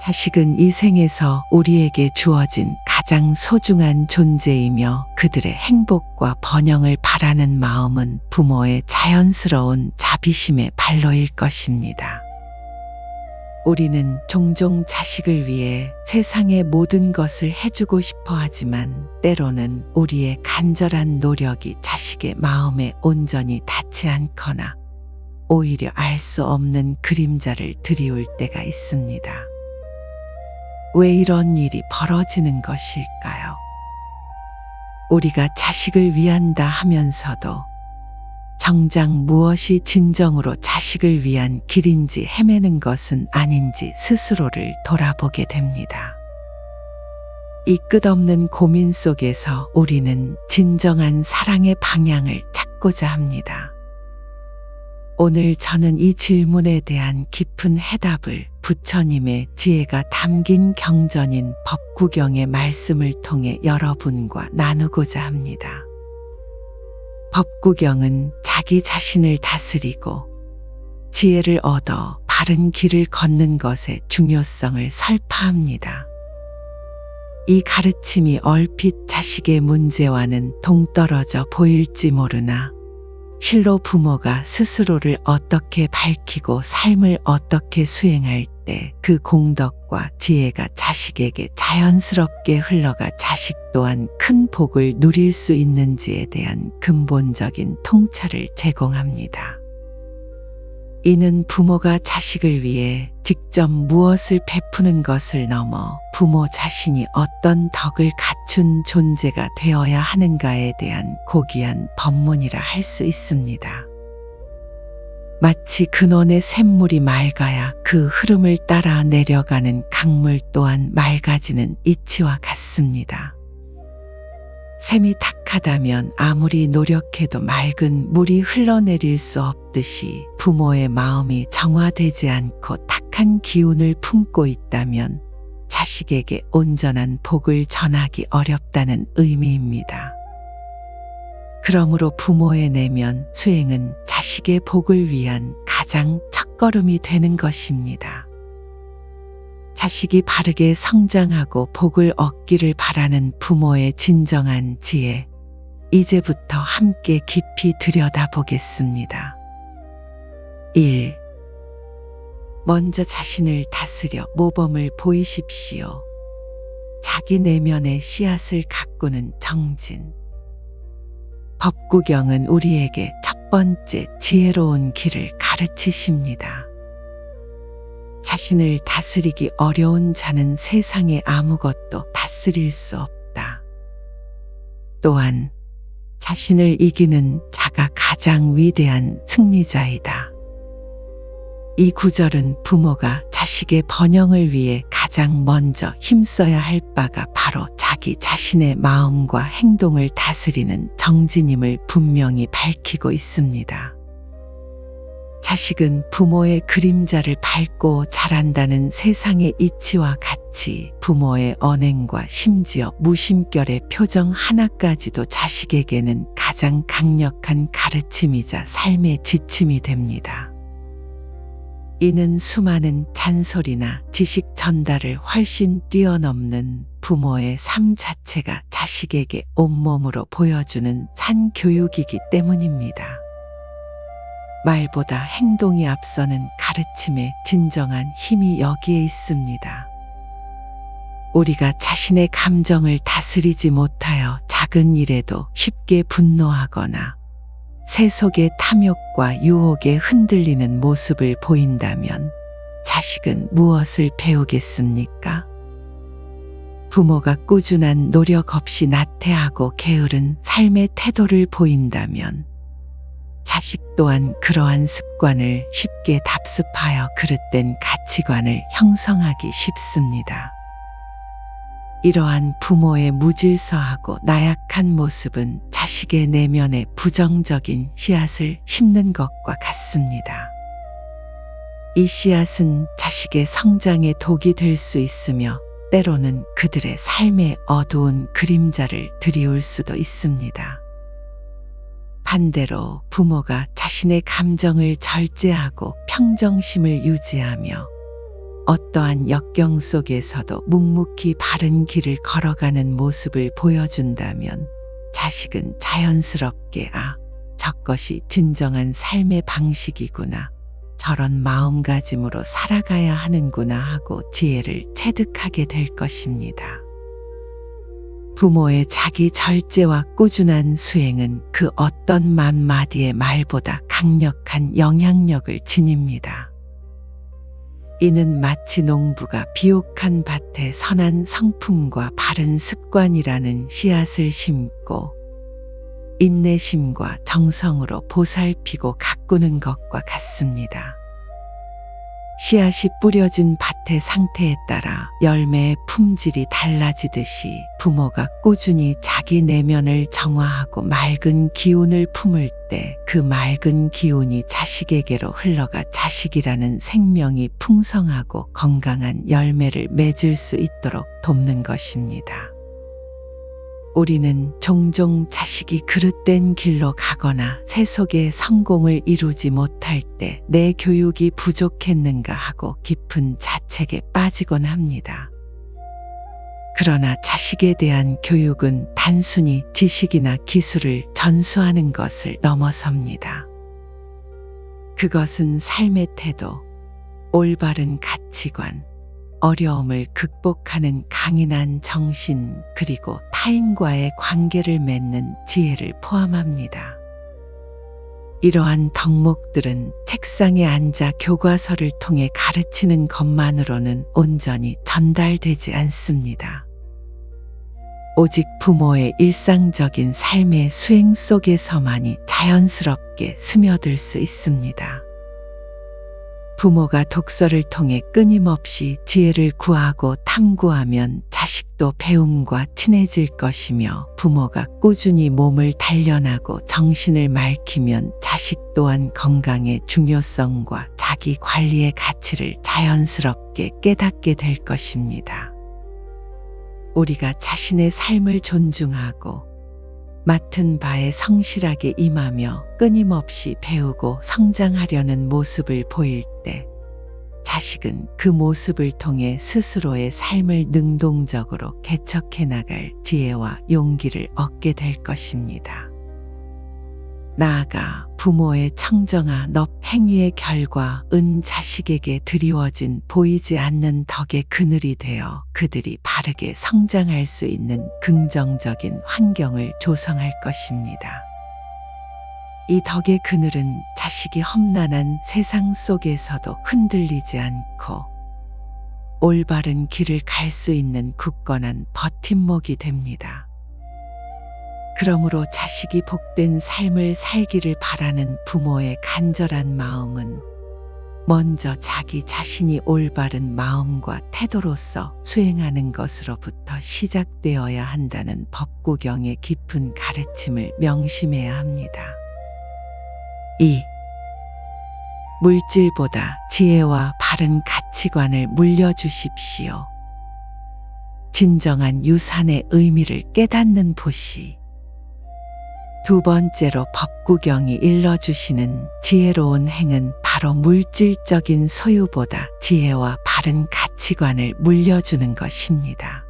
자식은 이 생에서 우리에게 주어진 가장 소중한 존재이며 그들의 행복과 번영을 바라는 마음은 부모의 자연스러운 자비심의 발로일 것입니다. 우리는 종종 자식을 위해 세상의 모든 것을 해주고 싶어 하지만 때로는 우리의 간절한 노력이 자식의 마음에 온전히 닿지 않거나 오히려 알 수 없는 그림자를 드리울 때가 있습니다. 왜 이런 일이 벌어지는 것일까요? 우리가 자식을 위한다 하면서도 정작 무엇이 진정으로 자식을 위한 길인지 헤매는 것은 아닌지 스스로를 돌아보게 됩니다. 이 끝없는 고민 속에서 우리는 진정한 사랑의 방향을 찾고자 합니다. 오늘 저는 이 질문에 대한 깊은 해답을 부처님의 지혜가 담긴 경전인 법구경의 말씀을 통해 여러분과 나누고자 합니다. 법구경은 자기 자신을 다스리고 지혜를 얻어 바른 길을 걷는 것의 중요성을 설파합니다. 이 가르침이 얼핏 자식의 문제와는 동떨어져 보일지 모르나 실로 부모가 스스로를 어떻게 밝히고 삶을 어떻게 수행할 때 그 공덕과 지혜가 자식에게 자연스럽게 흘러가 자식 또한 큰 복을 누릴 수 있는지에 대한 근본적인 통찰을 제공합니다. 이는 부모가 자식을 위해 직접 무엇을 베푸는 것을 넘어 부모 자신이 어떤 덕을 갖춘 존재가 되어야 하는가에 대한 고귀한 법문이라 할 수 있습니다. 마치 근원의 샘물이 맑아야 그 흐름을 따라 내려가는 강물 또한 맑아지는 이치와 같습니다. 샘이 탁하다면 아무리 노력해도 맑은 물이 흘러내릴 수 없듯이 부모의 마음이 정화되지 않고 탁한 기운을 품고 있다면 자식에게 온전한 복을 전하기 어렵다는 의미입니다. 그러므로 부모의 내면 수행은 자식의 복을 위한 가장 첫걸음이 되는 것입니다. 자식이 바르게 성장하고 복을 얻기를 바라는 부모의 진정한 지혜, 이제부터 함께 깊이 들여다보겠습니다. 1. 먼저 자신을 다스려 모범을 보이십시오. 자기 내면의 씨앗을 가꾸는 정진. 법구경은 우리에게 첫 번째 지혜로운 길을 가르치십니다. 자신을 다스리기 어려운 자는 세상에 아무것도 다스릴 수 없다. 또한 자신을 이기는 자가 가장 위대한 승리자이다. 이 구절은 부모가 자식의 번영을 위해 가장 먼저 힘써야 할 바가 바로 자기 자신의 마음과 행동을 다스리는 정진임을 분명히 밝히고 있습니다. 자식은 부모의 그림자를 밟고 자란다는 세상의 이치와 같이 부모의 언행과 심지어 무심결의 표정 하나까지도 자식에게는 가장 강력한 가르침이자 삶의 지침이 됩니다. 이는 수많은 잔소리나 지식 전달을 훨씬 뛰어넘는 부모의 삶 자체가 자식에게 온몸으로 보여주는 산 교육이기 때문입니다. 말보다 행동이 앞서는 가르침의 진정한 힘이 여기에 있습니다. 우리가 자신의 감정을 다스리지 못하여 작은 일에도 쉽게 분노하거나 세속의 탐욕과 유혹에 흔들리는 모습을 보인다면 자식은 무엇을 배우겠습니까? 부모가 꾸준한 노력 없이 나태하고 게으른 삶의 태도를 보인다면 자식 또한 그러한 습관을 쉽게 답습하여 그릇된 가치관을 형성하기 쉽습니다. 이러한 부모의 무질서하고 나약한 모습은 자식의 내면에 부정적인 씨앗을 심는 것과 같습니다. 이 씨앗은 자식의 성장에 독이 될 수 있으며 때로는 그들의 삶의 어두운 그림자를 드리울 수도 있습니다. 반대로 부모가 자신의 감정을 절제하고 평정심을 유지하며 어떠한 역경 속에서도 묵묵히 바른 길을 걸어가는 모습을 보여준다면 자식은 자연스럽게 아, 저것이 진정한 삶의 방식이구나. 저런 마음가짐으로 살아가야 하는구나 하고 지혜를 체득하게 될 것입니다. 부모의 자기 절제와 꾸준한 수행은 그 어떤 만마디의 말보다 강력한 영향력을 지닙니다. 이는 마치 농부가 비옥한 밭에 선한 성품과 바른 습관이라는 씨앗을 심고 인내심과 정성으로 보살피고 가꾸는 것과 같습니다. 씨앗이 뿌려진 밭의 상태에 따라 열매의 품질이 달라지듯이 부모가 꾸준히 자기 내면을 정화하고 맑은 기운을 품을 때 그 맑은 기운이 자식에게로 흘러가 자식이라는 생명이 풍성하고 건강한 열매를 맺을 수 있도록 돕는 것입니다. 우리는 종종 자식이 그릇된 길로 가거나 세속의 성공을 이루지 못할 때 내 교육이 부족했는가 하고 깊은 자책에 빠지곤 합니다. 그러나 자식에 대한 교육은 단순히 지식이나 기술을 전수하는 것을 넘어섭니다. 그것은 삶의 태도, 올바른 가치관, 어려움을 극복하는 강인한 정신, 그리고 타인과의 관계를 맺는 지혜를 포함합니다. 이러한 덕목들은 책상에 앉아 교과서를 통해 가르치는 것만으로는 온전히 전달되지 않습니다. 오직 부모의 일상적인 삶의 수행 속에서만이 자연스럽게 스며들 수 있습니다. 부모가 독서를 통해 끊임없이 지혜를 구하고 탐구하면 자식도 배움과 친해질 것이며 부모가 꾸준히 몸을 단련하고 정신을 맑히면 자식 또한 건강의 중요성과 자기 관리의 가치를 자연스럽게 깨닫게 될 것입니다. 우리가 자신의 삶을 존중하고 맡은 바에 성실하게 임하며 끊임없이 배우고 성장하려는 모습을 보일 때 자식은 그 모습을 통해 스스로의 삶을 능동적으로 개척해 나갈 지혜와 용기를 얻게 될 것입니다. 나아가 부모의 청정한 넙 행위의 결과 은 자식에게 드리워진 보이지 않는 덕의 그늘이 되어 그들이 바르게 성장할 수 있는 긍정적인 환경을 조성할 것입니다. 이 덕의 그늘은 자식이 험난한 세상 속에서도 흔들리지 않고 올바른 길을 갈 수 있는 굳건한 버팀목이 됩니다. 그러므로 자식이 복된 삶을 살기를 바라는 부모의 간절한 마음은 먼저 자기 자신이 올바른 마음과 태도로서 수행하는 것으로부터 시작되어야 한다는 법구경의 깊은 가르침을 명심해야 합니다. 2. 물질보다 지혜와 바른 가치관을 물려주십시오. 진정한 유산의 의미를 깨닫는 보시. 두 번째로 법구경이 일러주시는 지혜로운 행은 바로 물질적인 소유보다 지혜와 바른 가치관을 물려주는 것입니다.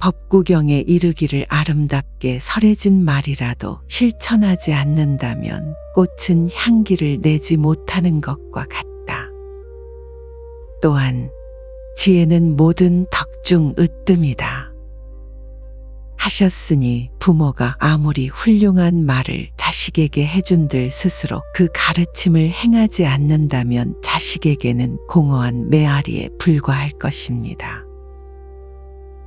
법구경에 이르기를 아름답게 설해진 말이라도 실천하지 않는다면 꽃은 향기를 내지 못하는 것과 같다. 또한 지혜는 모든 덕 중 으뜸이다. 하셨으니 부모가 아무리 훌륭한 말을 자식에게 해준들 스스로 그 가르침을 행하지 않는다면 자식에게는 공허한 메아리에 불과할 것입니다.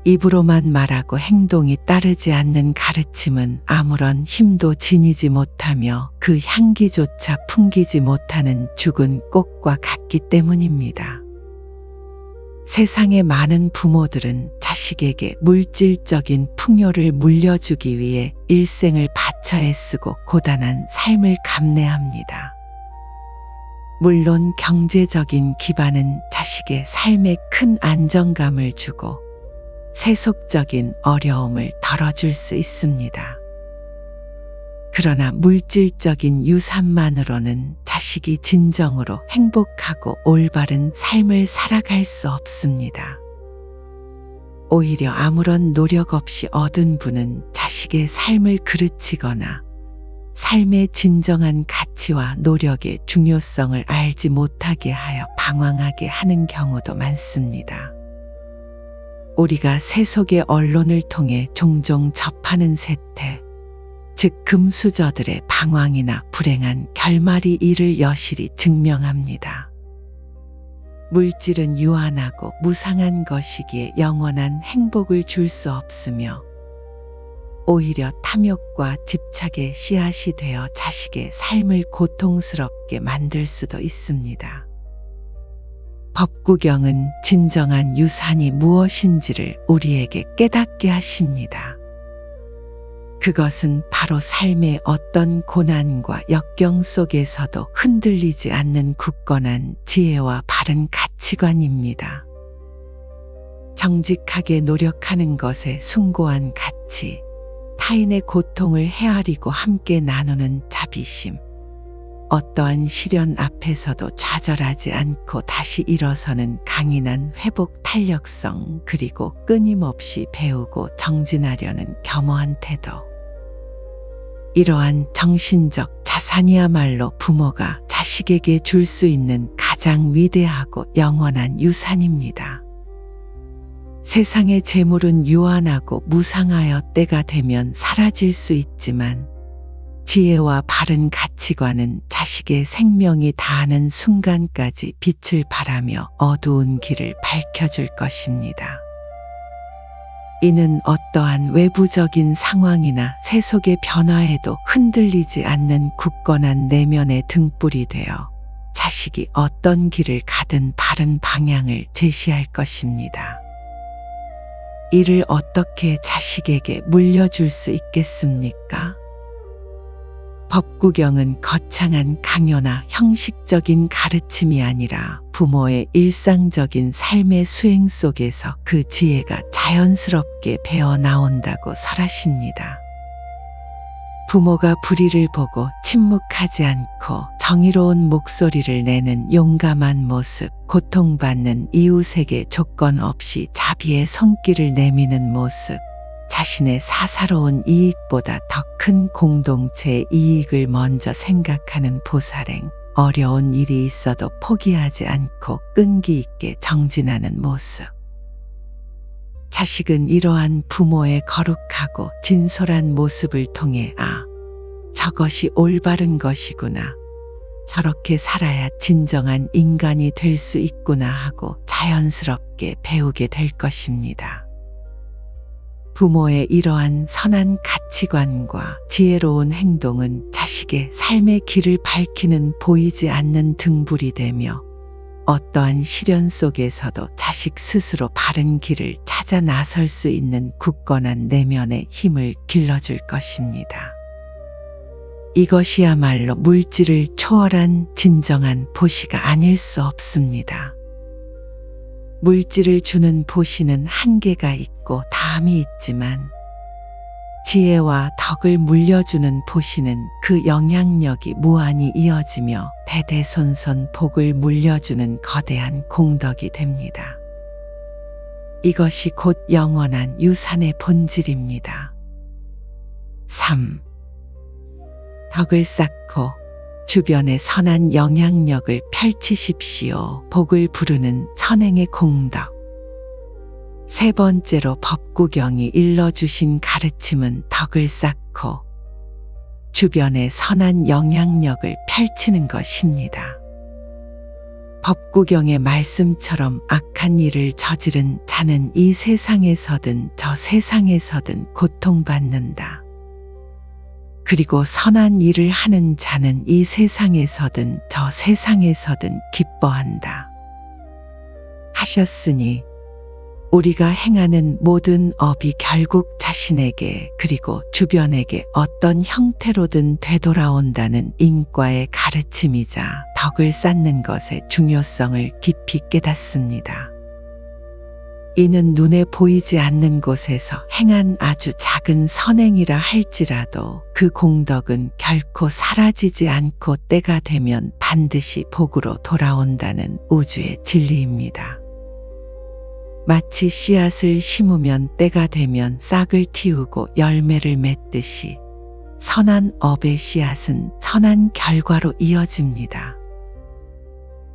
입으로만 말하고 행동이 따르지 않는 가르침은 아무런 힘도 지니지 못하며 그 향기조차 풍기지 못하는 죽은 꽃과 같기 때문입니다. 세상의 많은 부모들은 자식에게 물질적인 풍요를 물려주기 위해 일생을 바쳐 애쓰고 고단한 삶을 감내합니다. 물론 경제적인 기반은 자식의 삶에 큰 안정감을 주고 세속적인 어려움을 덜어줄 수 있습니다. 그러나 물질적인 유산만으로는 자식 자식이 진정으로 행복하고 올바른 삶을 살아갈 수 없습니다. 오히려 아무런 노력 없이 얻은 분은 자식의 삶을 그르치거나 삶의 진정한 가치와 노력의 중요성을 알지 못하게 하여 방황하게 하는 경우도 많습니다. 우리가 세속의 언론을 통해 종종 접하는 세태, 즉 금수저들의 방황이나 불행한 결말이 이를 여실히 증명합니다. 물질은 유한하고 무상한 것이기에 영원한 행복을 줄 수 없으며 오히려 탐욕과 집착의 씨앗이 되어 자식의 삶을 고통스럽게 만들 수도 있습니다. 법구경은 진정한 유산이 무엇인지를 우리에게 깨닫게 하십니다. 그것은 바로 삶의 어떤 고난과 역경 속에서도 흔들리지 않는 굳건한 지혜와 바른 가치관입니다. 정직하게 노력하는 것에 숭고한 가치, 타인의 고통을 헤아리고 함께 나누는 자비심, 어떠한 시련 앞에서도 좌절하지 않고 다시 일어서는 강인한 회복 탄력성, 그리고 끊임없이 배우고 정진하려는 겸허한 태도. 이러한 정신적 자산이야말로 부모가 자식에게 줄 수 있는 가장 위대하고 영원한 유산입니다. 세상의 재물은 유한하고 무상하여 때가 되면 사라질 수 있지만 지혜와 바른 가치관은 자식의 생명이 다하는 순간까지 빛을 발하며 어두운 길을 밝혀줄 것입니다. 이는 어떠한 외부적인 상황이나 세속의 변화에도 흔들리지 않는 굳건한 내면의 등불이 되어 자식이 어떤 길을 가든 바른 방향을 제시할 것입니다. 이를 어떻게 자식에게 물려줄 수 있겠습니까? 법구경은 거창한 강요나 형식적인 가르침이 아니라 부모의 일상적인 삶의 수행 속에서 그 지혜가 자연스럽게 배어 나온다고 설하십니다. 부모가 불의를 보고 침묵하지 않고 정의로운 목소리를 내는 용감한 모습, 고통받는 이웃에게 조건 없이 자비의 손길을 내미는 모습, 자신의 사사로운 이익보다 더 큰 공동체의 이익을 먼저 생각하는 보살행, 어려운 일이 있어도 포기하지 않고 끈기 있게 정진하는 모습. 자식은 이러한 부모의 거룩하고 진솔한 모습을 통해 아, 저것이 올바른 것이구나. 저렇게 살아야 진정한 인간이 될 수 있구나 하고 자연스럽게 배우게 될 것입니다. 부모의 이러한 선한 가치관과 지혜로운 행동은 자식의 삶의 길을 밝히는 보이지 않는 등불이 되며 어떠한 시련 속에서도 자식 스스로 바른 길을 찾아 나설 수 있는 굳건한 내면의 힘을 길러줄 것입니다. 이것이야말로 물질을 초월한 진정한 보시가 아닐 수 없습니다. 물질을 주는 보시는 한계가 있고 담이 있지만 지혜와 덕을 물려주는 보시는 그 영향력이 무한히 이어지며 대대손손 복을 물려주는 거대한 공덕이 됩니다. 이것이 곧 영원한 유산의 본질입니다. 3. 덕을 쌓고 주변에 선한 영향력을 펼치십시오. 복을 부르는 선행의 공덕. 세 번째로 법구경이 일러주신 가르침은 덕을 쌓고 주변에 선한 영향력을 펼치는 것입니다. 법구경의 말씀처럼 악한 일을 저지른 자는 이 세상에서든 저 세상에서든 고통받는다. 그리고 선한 일을 하는 자는 이 세상에서든 저 세상에서든 기뻐한다. 하셨으니 우리가 행하는 모든 업이 결국 자신에게 그리고 주변에게 어떤 형태로든 되돌아온다는 인과의 가르침이자 덕을 쌓는 것의 중요성을 깊이 깨닫습니다. 이는 눈에 보이지 않는 곳에서 행한 아주 작은 선행이라 할지라도 그 공덕은 결코 사라지지 않고 때가 되면 반드시 복으로 돌아온다는 우주의 진리입니다. 마치 씨앗을 심으면 때가 되면 싹을 틔우고 열매를 맺듯이 선한 업의 씨앗은 선한 결과로 이어집니다.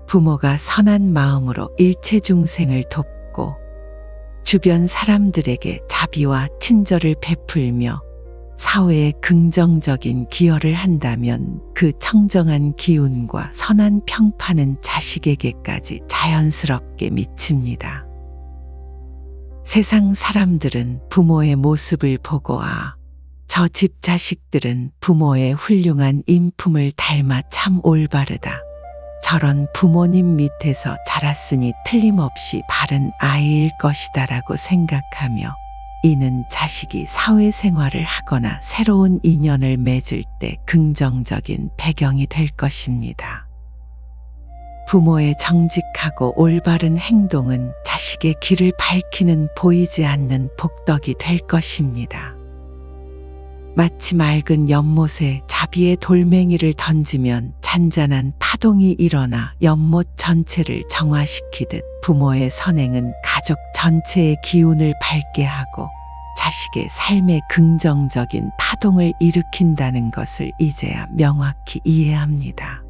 부모가 선한 마음으로 일체 중생을 돕고 주변 사람들에게 자비와 친절을 베풀며 사회에 긍정적인 기여를 한다면 그 청정한 기운과 선한 평판은 자식에게까지 자연스럽게 미칩니다. 세상 사람들은 부모의 모습을 보고 아, 저 집 자식들은 부모의 훌륭한 인품을 닮아 참 올바르다. 저런 부모님 밑에서 자랐으니 틀림없이 바른 아이일 것이다라고 생각하며 이는 자식이 사회생활을 하거나 새로운 인연을 맺을 때 긍정적인 배경이 될 것입니다. 부모의 정직하고 올바른 행동은 자식의 길을 밝히는 보이지 않는 복덕이 될 것입니다. 마치 맑은 연못에 자비의 돌멩이를 던지면 잔잔한 파동이 일어나 연못 전체를 정화시키듯 부모의 선행은 가족 전체의 기운을 밝게 하고 자식의 삶에 긍정적인 파동을 일으킨다는 것을 이제야 명확히 이해합니다.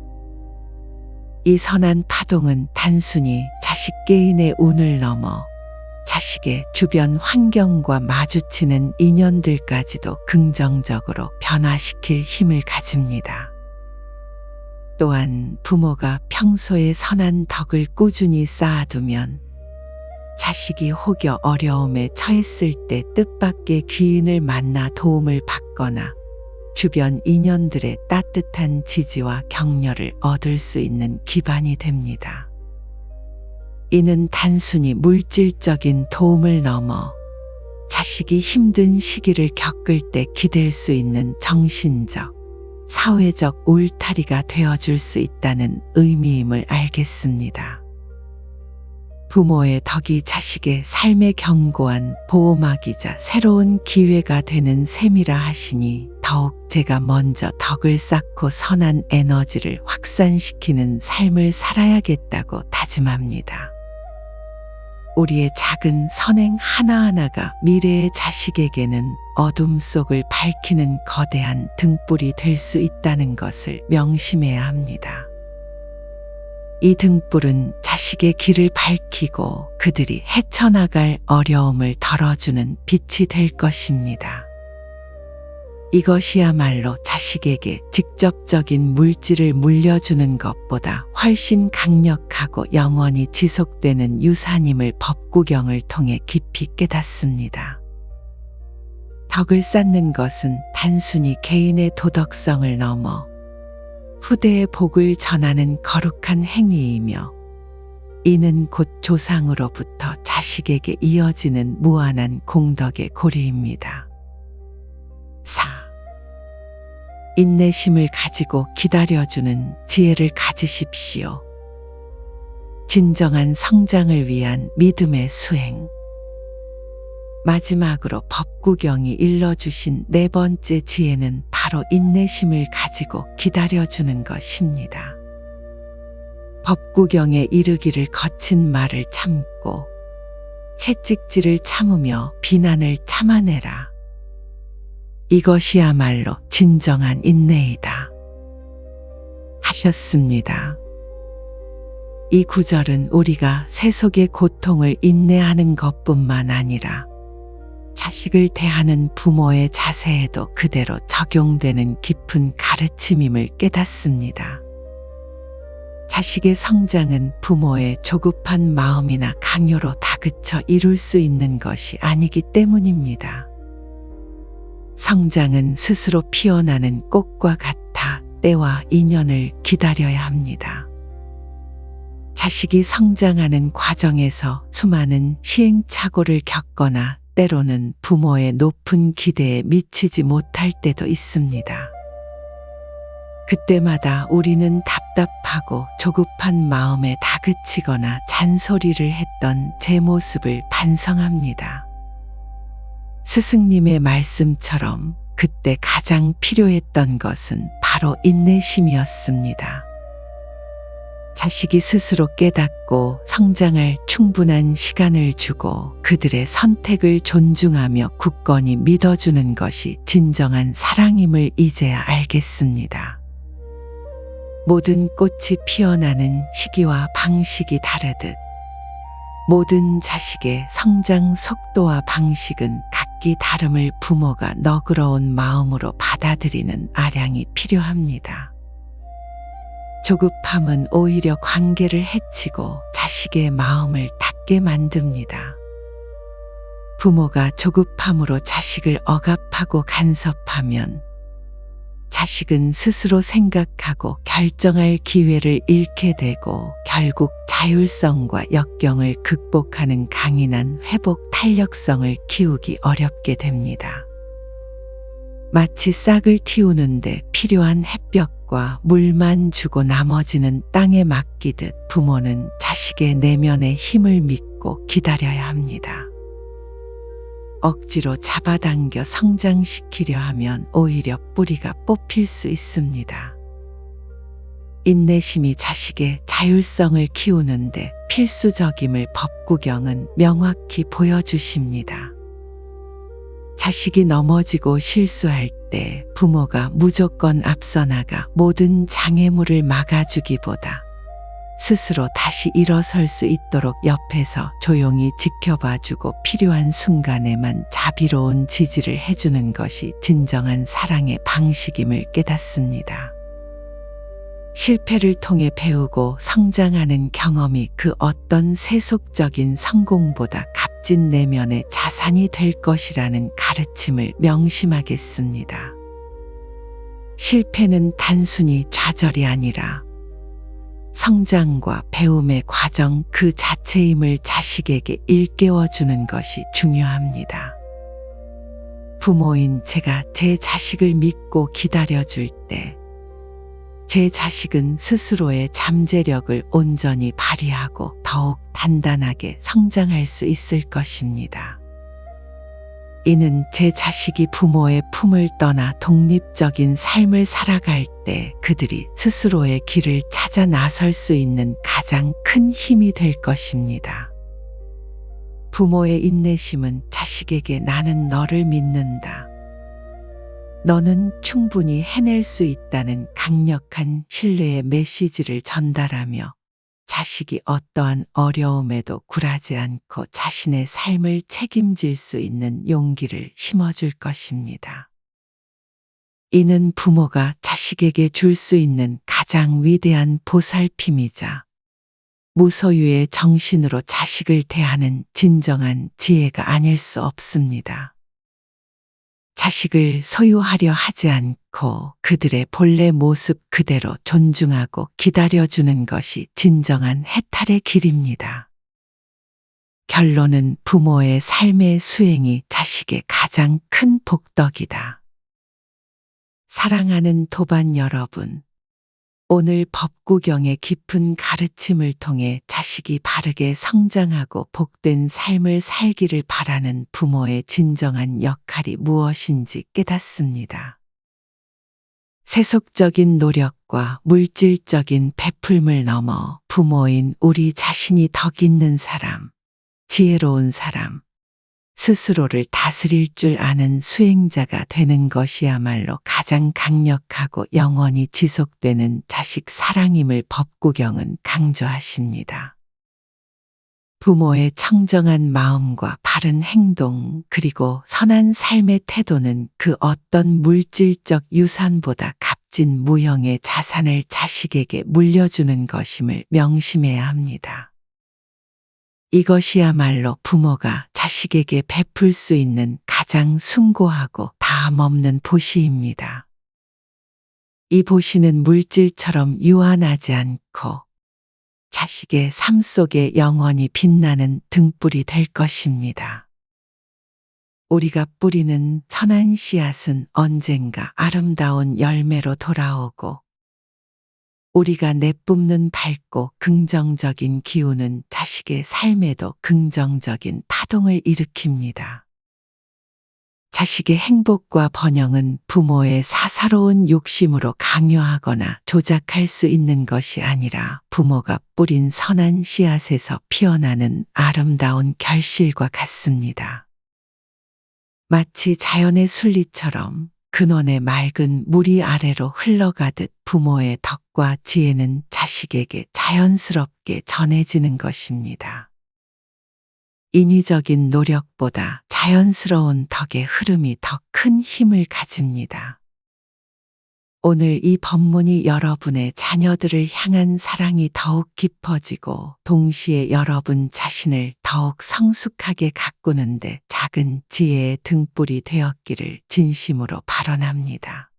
이 선한 파동은 단순히 자식 개인의 운을 넘어 자식의 주변 환경과 마주치는 인연들까지도 긍정적으로 변화시킬 힘을 가집니다. 또한 부모가 평소에 선한 덕을 꾸준히 쌓아두면 자식이 혹여 어려움에 처했을 때 뜻밖의 귀인을 만나 도움을 받거나 주변 인연들의 따뜻한 지지와 격려를 얻을 수 있는 기반이 됩니다. 이는 단순히 물질적인 도움을 넘어 자식이 힘든 시기를 겪을 때 기댈 수 있는 정신적, 사회적 울타리가 되어줄 수 있다는 의미임을 알겠습니다. 부모의 덕이 자식의 삶의 견고한 보호막이자 새로운 기회가 되는 셈이라 하시니 더욱 제가 먼저 덕을 쌓고 선한 에너지를 확산시키는 삶을 살아야겠다고 다짐합니다. 우리의 작은 선행 하나하나가 미래의 자식에게는 어둠 속을 밝히는 거대한 등불이 될 수 있다는 것을 명심해야 합니다. 이 등불은 자식의 길을 밝히고 그들이 헤쳐나갈 어려움을 덜어주는 빛이 될 것입니다. 이것이야말로 자식에게 직접적인 물질을 물려주는 것보다 훨씬 강력하고 영원히 지속되는 유산임을 법구경을 통해 깊이 깨닫습니다. 덕을 쌓는 것은 단순히 개인의 도덕성을 넘어 후대의 복을 전하는 거룩한 행위이며 이는 곧 조상으로부터 자식에게 이어지는 무한한 공덕의 고리입니다. 4. 인내심을 가지고 기다려주는 지혜를 가지십시오. 진정한 성장을 위한 믿음의 수행. 마지막으로 법구경이 일러주신 네 번째 지혜는 바로 인내심을 가지고 기다려주는 것입니다. 법구경에 이르기를 거친 말을 참고 채찍질을 참으며 비난을 참아내라. 이것이야말로 진정한 인내이다. 하셨습니다. 이 구절은 우리가 세속의 고통을 인내하는 것뿐만 아니라 자식을 대하는 부모의 자세에도 그대로 적용되는 깊은 가르침임을 깨닫습니다. 자식의 성장은 부모의 조급한 마음이나 강요로 다그쳐 이룰 수 있는 것이 아니기 때문입니다. 성장은 스스로 피어나는 꽃과 같아 때와 인연을 기다려야 합니다. 자식이 성장하는 과정에서 수많은 시행착오를 겪거나 때로는 부모의 높은 기대에 미치지 못할 때도 있습니다. 그때마다 우리는 답답하고 조급한 마음에 다그치거나 잔소리를 했던 제 모습을 반성합니다. 스승님의 말씀처럼 그때 가장 필요했던 것은 바로 인내심이었습니다. 자식이 스스로 깨닫고 성장할 충분한 시간을 주고 그들의 선택을 존중하며 굳건히 믿어주는 것이 진정한 사랑임을 이제야 알겠습니다. 모든 꽃이 피어나는 시기와 방식이 다르듯 모든 자식의 성장 속도와 방식은 각 기 다름을 부모가 너그러운 마음으로 받아들이는 아량이 필요합니다. 조급함은 오히려 관계를 해치고 자식의 마음을 닫게 만듭니다. 부모가 조급함으로 자식을 억압하고 간섭하면 자식은 스스로 생각하고 결정할 기회를 잃게 되고 결국 자율성과 역경을 극복하는 강인한 회복 탄력성을 키우기 어렵게 됩니다. 마치 싹을 틔우는데 필요한 햇볕과 물만 주고 나머지는 땅에 맡기듯 부모는 자식의 내면의 힘을 믿고 기다려야 합니다. 억지로 잡아당겨 성장시키려 하면 오히려 뿌리가 뽑힐 수 있습니다. 인내심이 자식의 자율성을 키우는데 필수적임을 법구경은 명확히 보여주십니다. 자식이 넘어지고 실수할 때 부모가 무조건 앞서 나가 모든 장애물을 막아주기보다 스스로 다시 일어설 수 있도록 옆에서 조용히 지켜봐주고 필요한 순간에만 자비로운 지지를 해주는 것이 진정한 사랑의 방식임을 깨닫습니다. 실패를 통해 배우고 성장하는 경험이 그 어떤 세속적인 성공보다 값진 내면의 자산이 될 것이라는 가르침을 명심하겠습니다. 실패는 단순히 좌절이 아니라 성장과 배움의 과정 그 자체임을 자식에게 일깨워 주는 것이 중요합니다. 부모인 제가 제 자식을 믿고 기다려 줄 때, 제 자식은 스스로의 잠재력을 온전히 발휘하고 더욱 단단하게 성장할 수 있을 것입니다. 이는 제 자식이 부모의 품을 떠나 독립적인 삶을 살아갈 때 그들이 스스로의 길을 찾아 나설 수 있는 가장 큰 힘이 될 것입니다. 부모의 인내심은 자식에게 나는 너를 믿는다. 너는 충분히 해낼 수 있다는 강력한 신뢰의 메시지를 전달하며 자식이 어떠한 어려움에도 굴하지 않고 자신의 삶을 책임질 수 있는 용기를 심어줄 것입니다. 이는 부모가 자식에게 줄 수 있는 가장 위대한 보살핌이자 무소유의 정신으로 자식을 대하는 진정한 지혜가 아닐 수 없습니다. 자식을 소유하려 하지 않고 그들의 본래 모습 그대로 존중하고 기다려주는 것이 진정한 해탈의 길입니다. 결론은 부모의 삶의 수행이 자식의 가장 큰 복덕이다. 사랑하는 도반 여러분, 오늘 법구경의 깊은 가르침을 통해 자식이 바르게 성장하고 복된 삶을 살기를 바라는 부모의 진정한 역할이 무엇인지 깨닫습니다. 세속적인 노력과 물질적인 베풀물 넘어 부모인 우리 자신이 덕 있는 사람, 지혜로운 사람, 스스로를 다스릴 줄 아는 수행자가 되는 것이야말로 가장 강력하고 영원히 지속되는 자식 사랑임을 법구경은 강조하십니다. 부모의 청정한 마음과 바른 행동 그리고 선한 삶의 태도는 그 어떤 물질적 유산보다 값진 무형의 자산을 자식에게 물려주는 것임을 명심해야 합니다. 이것이야말로 부모가 자식에게 베풀 수 있는 가장 숭고하고 다함없는 보시입니다. 이 보시는 물질처럼 유한하지 않고 자식의 삶 속에 영원히 빛나는 등불이 될 것입니다. 우리가 뿌리는 선한 씨앗은 언젠가 아름다운 열매로 돌아오고 우리가 내뿜는 밝고 긍정적인 기운은 자식의 삶에도 긍정적인 파동을 일으킵니다. 자식의 행복과 번영은 부모의 사사로운 욕심으로 강요하거나 조작할 수 있는 것이 아니라 부모가 뿌린 선한 씨앗에서 피어나는 아름다운 결실과 같습니다. 마치 자연의 순리처럼 근원의 맑은 물이 아래로 흘러가듯 부모의 덕과 지혜는 자식에게 자연스럽게 전해지는 것입니다. 인위적인 노력보다 자연스러운 덕의 흐름이 더 큰 힘을 가집니다. 오늘 이 법문이 여러분의 자녀들을 향한 사랑이 더욱 깊어지고 동시에 여러분 자신을 더욱 성숙하게 가꾸는데 작은 지혜의 등불이 되었기를 진심으로 발언합니다.